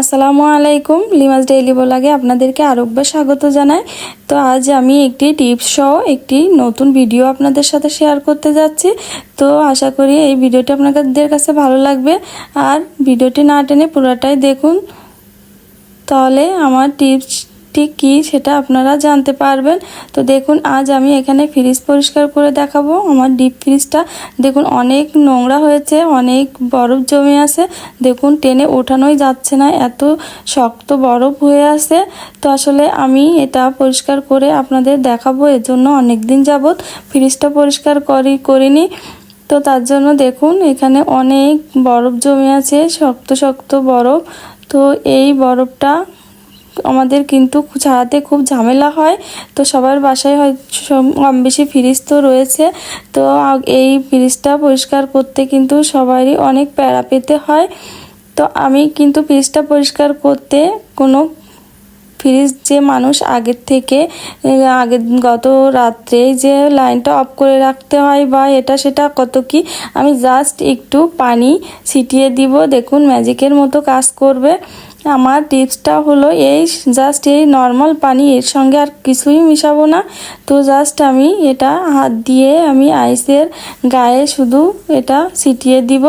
আসসালামু আলাইকুম। লিমাস ডেইলি ব্লগে আপনাদেরকে আরোগ্যে স্বাগত জানাই। তো আজ আমি একটি টিপস সহ একটি নতুন ভিডিও আপনাদের সাথে শেয়ার করতে যাচ্ছি। তো আশা করি এই ভিডিওটি আপনাদের কাছে ভালো লাগবে। আর ভিডিওটি না টেনে পুরোটাই দেখুন। তাহলে আমার টিপস ঠিক কী সেটা আপনারা জানতে পারবেন। তো দেখুন, আজ আমি এখানে ফ্রিজ পরিষ্কার করে দেখাবো। আমার ডিপ ফ্রিজটা দেখুন, অনেক নোংরা হয়েছে, অনেক বরফ জমে আছে। দেখুন, টেনে ওঠানোই যাচ্ছে না, এত শক্ত বরফ হয়ে আছে। তো আসলে আমি এটা পরিষ্কার করে আপনাদের দেখাবো, এর জন্য অনেক দিন যাবৎ ফ্রিজটা পরিষ্কার করি, করিনি। তো তার জন্য দেখুন, এখানে অনেক বরফ জমে আছে, শক্ত শক্ত বরফ। তো এই বরফটা আমাদের কিন্তু ছাড়াতে খুব ঝামেলা হয়। তো সবার বাসায় হয় কম বেশি ফ্রিজ তো রয়েছে। তো এই ফ্রিজটা পরিষ্কার করতে কিন্তু সবারই অনেক প্যারা পেতে হয়। তো আমি কিন্তু ফ্রিজটা পরিষ্কার করতে কোনো ফ্রিজ যে মানুষ আগের থেকে আগের গত রাত্রে যে লাইনটা অফ করে রাখতে হয় বা এটা সেটা কত কি, আমি জাস্ট একটু পানি ছিটিয়ে দিব। দেখুন ম্যাজিকের মতো কাজ করবে। আমার টিপসটা হলো এই জাস্ট এই নর্মাল পানি, এর সঙ্গে আর কিছুই মিশাবো না। তো জাস্ট আমি এটা হাত দিয়ে আমি আইসের গায়ে শুধু এটা ছিটিয়ে দিব।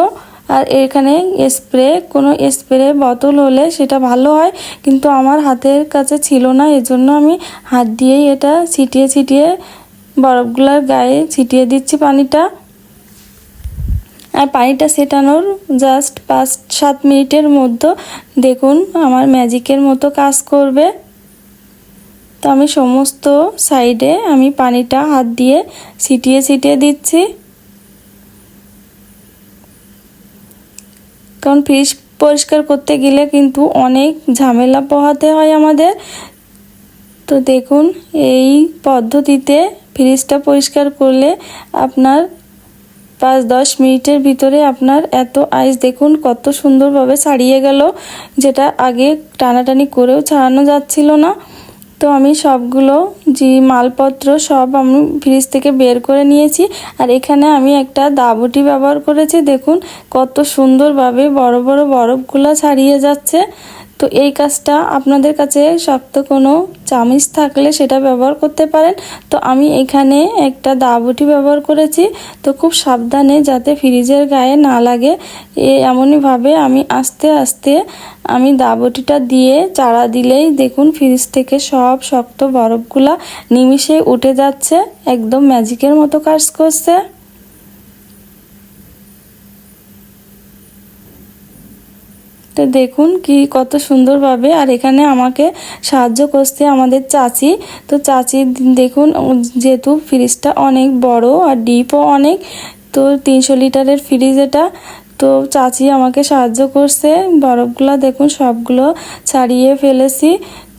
আর এখানে স্প্রে, কোনো স্প্রে বোতল হলে সেটা ভালো হয়, কিন্তু আমার হাতের কাছে ছিল না, এজন্য আমি হাত দিয়েই এটা ছিটিয়ে ছিটিয়ে বরফগুলোর গায়ে ছিটিয়ে দিচ্ছি পানিটা। আর পানিটা সেটানোর জাস্ট পাঁচ সাত মিনিটের মধ্যে দেখুন আমার ম্যাজিকের মতো কাজ করবে। তো আমি সমস্ত সাইডে আমি পানিটা হাত দিয়ে ছিটিয়ে ছিটিয়ে দিচ্ছি। কারণ ফ্রিজ পরিষ্কার করতে গেলে কিন্তু অনেক ঝামেলা পোহাতে হয় আমাদের। তো দেখুন, এই পদ্ধতিতে ফ্রিজটা পরিষ্কার করলে আপনার পাঁচ দশ মিনিটের ভিতরে আপনার এত আইস দেখুন কত সুন্দরভাবে ছাড়িয়ে গেল, যেটা আগে টানাটানি করেও ছাড়ানো যাচ্ছিল না। তো আমি সবগুলো যে মালপত্র সব আমি ফ্রিজ থেকে বের করে নিয়েছি। আর এখানে আমি একটা দাবুটি ব্যবহার করেছি। দেখুন, কত সুন্দরভাবে বড় বড় বরফগুলো ছাড়িয়ে যাচ্ছে। তো এই কাজটা আপনাদের কাছে শক্ত কোনো চামিচ থাকলে সেটা ব্যবহার করতে পারেন। তো আমি এখানে একটা দাবুটি ব্যবহার করেছি। তো খুব সাবধানে যাতে ফ্রিজের গায়ে না লাগে। এ এমনইভাবে আমি আস্তে আস্তে আমি দাবটিটা দিয়ে চারা দিলেই দেখুন ফ্রিজ থেকে সব শক্ত বরফগুলা নিমিশে উঠে যাচ্ছে। একদম ম্যাজিকের মতো কাজ করছে। তো দেখুন কি, কত সুন্দরভাবে। আর এখানে আমাকে সাহায্য করছে আমাদের চাচি। তো চাচি, দেখুন যেহেতু ফ্রিজটা অনেক বড় আর ডিপও অনেক, তো তিনশো লিটারের ফ্রিজ এটা। তো চাচি আমাকে সাহায্য করছে। বরফগুলো দেখুন, সবগুলো ছাড়িয়ে ফেলেছি।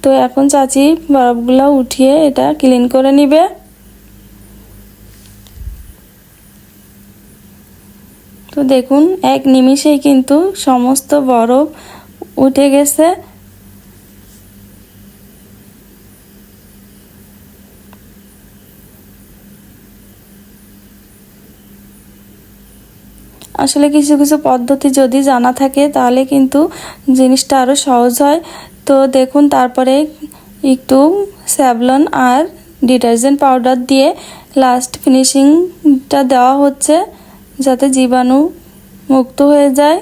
তো এখন চাচি বরফগুলো উঠিয়ে এটা ক্লিন করে নিবে। তো দেখুন, এক নিমিষেই কিন্তু সমস্ত বরফ উঠে গেছে। আসলে কিছু কিছু পদ্ধতি যদি জানা থাকে, তাহলে কিন্তু জিনিসটা আরও সহজ হয়। তো দেখুন, তারপরে একটু স্যাভলন আর ডিটারজেন্ট পাউডার দিয়ে লাস্ট ফিনিশিংটা দেওয়া হচ্ছে। যাতে জীবাণু মুক্ত হয়ে যায়।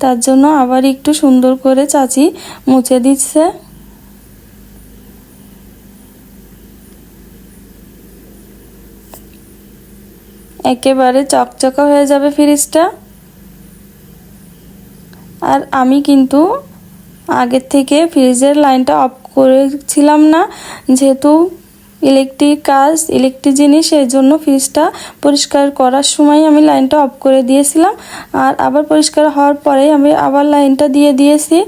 তার জন্য আবার একটু সুন্দর করে চাচি মুছে দিচ্ছে। একেবারে চকচকা হয়ে যাবে ফ্রিজটা। আর আমি কিন্তু আগের থেকে ফ্রিজের লাইনটা অফ করেছিলাম না, যেহেতু ইলেকট্রিক কাজ ইলেকট্রিক জিনিস এই জন্য ফ্রিজটা পরিষ্কার করার সময় আমি লাইনটা অফ করে দিয়েছিলাম। আর আবার পরিষ্কার হওয়ার পরে আমি আবার লাইনটা দিয়ে দিয়েছি।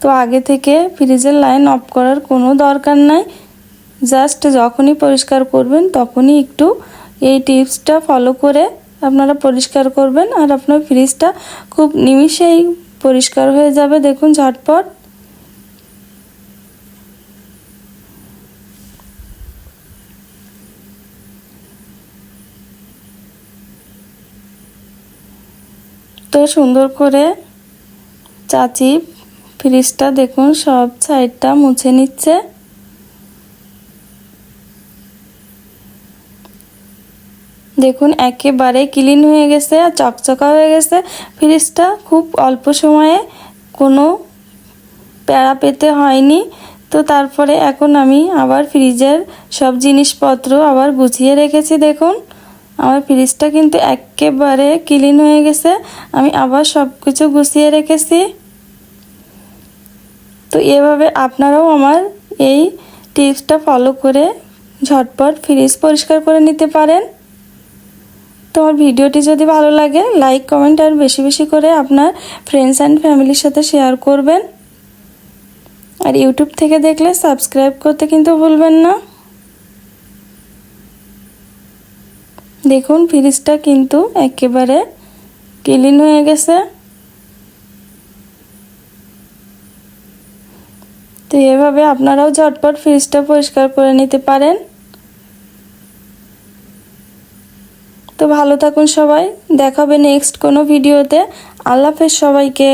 তো আগে থেকে ফ্রিজের লাইন অফ করার কোনো দরকার নাই। জাস্ট যখনই পরিষ্কার করবেন, তখনই একটু এই টিপসটা ফলো করে আপনারা পরিষ্কার করবেন। আর আপনার ফ্রিজটা খুব নিমিষেই পরিষ্কার হয়ে যাবে। দেখুন, ঝটপট। তো সুন্দর করে চাচি ফ্রিজটা দেখুন, সব সাইডটা মুছে নিচ্ছে। দেখুন, একেবারে ক্লিন হয়ে গেছে আর চকচকা হয়ে গেছে। ফ্রিজটা খুব অল্প সময়ে কোনো প্যারা পেতে হয়নি। তো তারপরে এখন আমি আবার ফ্রিজের সব জিনিসপত্র আবার গুছিয়ে রেখেছি, দেখুন। আমার ফ্রিজটা কিন্তু একেবারে ক্লিন হয়ে গেছে। আমি আবার সব কিছু গুছিয়ে রেখেছি। তো এভাবে আপনারাও আমার এই টিপসটা ফলো করে ঝটপট ফ্রিজ পরিষ্কার করে নিতে পারেন। তো আমার ভিডিওটি যদি ভালো লাগে, লাইক, কমেন্ট আর বেশি বেশি করে আপনার ফ্রেন্ডস অ্যান্ড ফ্যামিলির সাথে শেয়ার করবেন। আর ইউটিউব থেকে দেখলে সাবস্ক্রাইব করতে কিন্তু ভুলবেন না। দেখুন, ফ্রিজটা কিন্তু একেবারে ক্লিন হয়ে গেছে। তো এভাবে আপনারাও ঝটপট ফ্রিজটা পরিষ্কার করে নিতে পারেন। তো ভালো থাকুন সবাই। দেখাবে নেক্সট কোনো ভিডিওতে আল্লাহ সবাইকে।